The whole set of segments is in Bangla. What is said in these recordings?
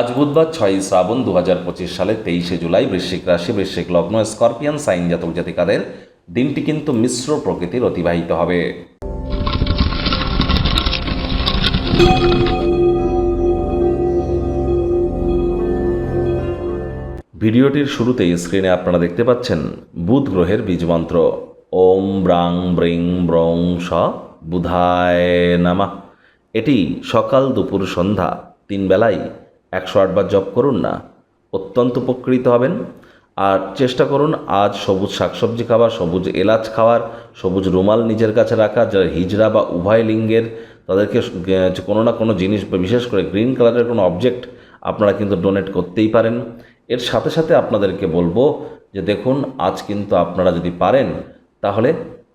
আজ বুধবার ছয়ই শ্রাবণ দু হাজার পঁচিশ সালের তেইশে জুলাই বৃশ্চিক রাশি, বৃশ্চিক লগ্ন, স্করপিয়ান, সাইন জাতক জাতিকাদের দিনটি কিন্তু মিশ্র প্রকৃতির অতিবাহিত হবে। ভিডিওটির শুরুতেই স্ক্রিনে আপনারা দেখতে পাচ্ছেন বুধ গ্রহের বীজমন্ত্র ওম ব্রাং ব্রিং ব্রং স বুধায় নামা। এটি সকাল দুপুর সন্ধ্যা তিন বেলায় একশো আটবার জপ করুন না, অত্যন্ত উপকৃত হবেন। আর চেষ্টা করুন আজ সবুজ শাকসবজি খাওয়ার সবুজ এলাচ খাওয়ার, সবুজ রুমাল নিজের কাছে রাখা, যারা হিজড়া বা উভয় লিঙ্গের, তাদেরকে কোনো না কোনো জিনিস, বিশেষ করে গ্রিন কালারের কোনো অবজেক্ট আপনারা কিন্তু ডোনেট করতেই পারেন। এর সাথে সাথে আপনাদেরকে বলব যে দেখুন, আজ কিন্তু আপনারা যদি পারেন, তাহলে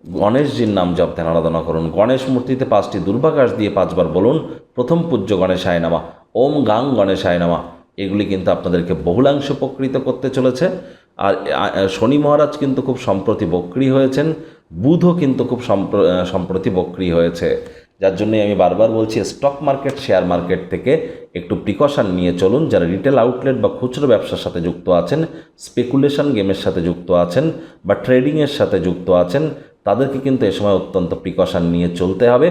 গণেশজির নাম জপ ধ্যান, আরাধনা করুন। গণেশ মূর্তিতে পাঁচটি দুর্বাকাশ দিয়ে পাঁচবার বলুন, প্রথম পূজ্য গণেশায় নামা, ওম গাং গণেশায় নামা। এগুলি কিন্তু আপনাদেরকে বহুলাংশ উপকৃত করতে চলেছে। আর শনি মহারাজ কিন্তু খুব সম্প্রতি বক্রি হয়েছেন, বুধও কিন্তু খুব সম্প্র- সম্প্রতি বক্রি হয়েছে। যার জন্যই আমি বারবার বলছি স্টক মার্কেট শেয়ার মার্কেট থেকে একটু প্রিকশন নিয়ে চলুন। যারা রিটেল আউটলেট বা খুচরো ব্যবসার সাথে যুক্ত আছেন স্পেকুলেশন গেমের সাথে যুক্ত আছেন বা ট্রেডিংয়ের সাথে যুক্ত আছেন তাদেরকে কিন্তু এ সময় অত্যন্ত প্রিকশন নিয়ে চলতে হবে।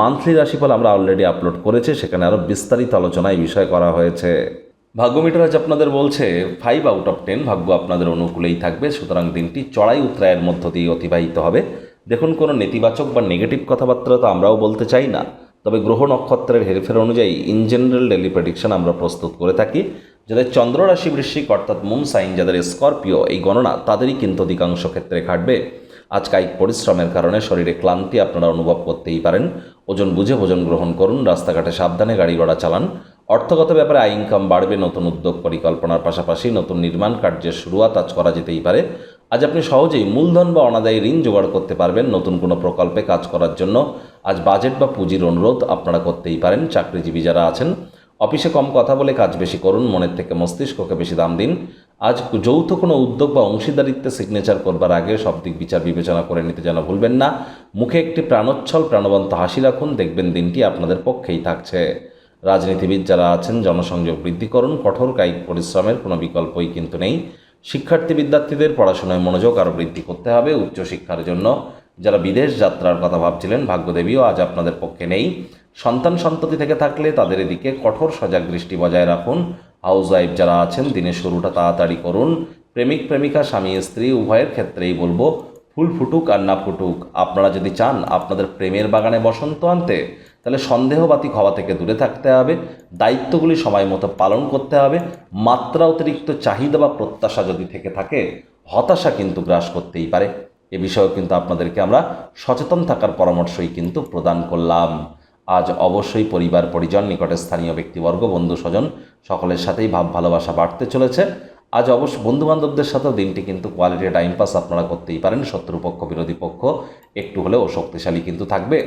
মান্থলি রাশিফল আমরা অলরেডি আপলোড করেছি, সেখানে আরও বিস্তারিত আলোচনা এই বিষয়ে করা হয়েছে। ভাগ্যমিটার আজ আপনাদের বলছে ফাইভ আউট অফ টেন ভাগ্য আপনাদের অনুকূলেই থাকবে, সুতরাং দিনটি চড়াই উত্তরায়ের মধ্য দিয়ে অতিবাহিত হবে। দেখুন, কোনো নেতিবাচক বা নেগেটিভ কথাবার্তা তো আমরাও বলতে চাই না। তবে গ্রহ নক্ষত্রের হেরফের অনুযায়ী ইন জেনারেল ডেলি প্রেডিকশন আমরা প্রস্তুত করে থাকি। যাদের চন্দ্র রাশি বৃশ্চিক, অর্থাৎ মুন সাইন যাদের স্করপিও এই গণনা তাদেরই কিন্তু অধিকাংশ ক্ষেত্রে খাটবে আজ কায়িক পরিশ্রমের কারণে শরীরে ক্লান্তি আপনারা অনুভব করতেই পারেন। ওজন বুঝে ভোজন গ্রহণ করুন, রাস্তাঘাটে সাবধানে গাড়ি ঘোড়া চালান। অর্থগত ব্যাপারে আয় ইনকাম বাড়বে, নতুন উদ্যোগ পরিকল্পনার পাশাপাশি নতুন নির্মাণ কার্যের শুরুয়াত আজ করা যেতেই পারে। আজ আপনি সহজেই মূলধন বা অনাদায়ী ঋণ জোগাড় করতে পারবেন নতুন কোনো প্রকল্পে কাজ করার জন্য। আজ বাজেট বা পুঁজির অনুরোধ আপনারা করতেই পারেন, চাকরিজীবী যারা আছেন। অফিসে কম কথা বলে কাজ বেশি করুন, মনের থেকে মস্তিষ্ককে বেশি দাম দিন। আজ যৌথ কোনো উদ্যোগ বা অংশীদারিত্বে সিগনেচার করবার আগে সব দিক বিচার বিবেচনা করে নিতে যেন ভুলবেন না। মুখে একটি প্রাণোচ্ছল, প্রাণবন্ত হাসি রাখুন, দেখবেন দিনটি আপনাদের পক্ষেই থাকছে। রাজনীতিবিদ যারা আছেন, জনসংযোগ বৃদ্ধি করুন, কঠোর কায়িক পরিশ্রমের কোনো বিকল্পই কিন্তু নেই। শিক্ষার্থী বিদ্যার্থীদের পড়াশোনায় মনোযোগ আরও বৃদ্ধি করতে হবে উচ্চশিক্ষার জন্য। যারা বিদেশ যাত্রার কথা ভাবছিলেন, ভাগ্যদেবীও আজ আপনাদের পক্ষে নেই। সন্তান সন্ততি থেকে থাকলে তাদের এদিকে কঠোর সজাগ দৃষ্টি বজায় রাখুন। হাউস ওয়াইফ যারা আছেন, দিনের শুরুটা তাড়াতাড়ি করুন। প্রেমিক, প্রেমিকা, স্বামী, স্ত্রী, উভয়ের ক্ষেত্রেই বলব, ফুল ফুটুক আর না ফুটুক। আপনারা যদি চান আপনাদের প্রেমের বাগানে বসন্ত আনতে, তাহলে সন্দেহবাতিক হওয়া থেকে দূরে থাকতে হবে, দায়িত্বগুলি সময় মতো পালন করতে হবে, মাত্রা অতিরিক্ত চাহিদা বা প্রত্যাশা যদি থেকে থাকে, হতাশা কিন্তু গ্রাস করতেই পারে। এ বিষয়েও কিন্তু আপনাদেরকে আমরা সচেতন থাকার পরামর্শই কিন্তু প্রদান করলাম। আজ অবশ্যই পরিবার পরিজন, নিকটে স্থানীয় ব্যক্তিবর্গ, বন্ধু স্বজন সকলের সাথেই ভাব, ভালোবাসা বাড়তে চলেছে। আজ অবশ্য বন্ধুবান্ধবদের সাথেও দিনটি কিন্তু কোয়ালিটি টাইম পাস আপনারা করতেই পারেন। শত্রুপক্ষ, বিরোধী পক্ষ একটু হলেও শক্তিশালী কিন্তু থাকবে।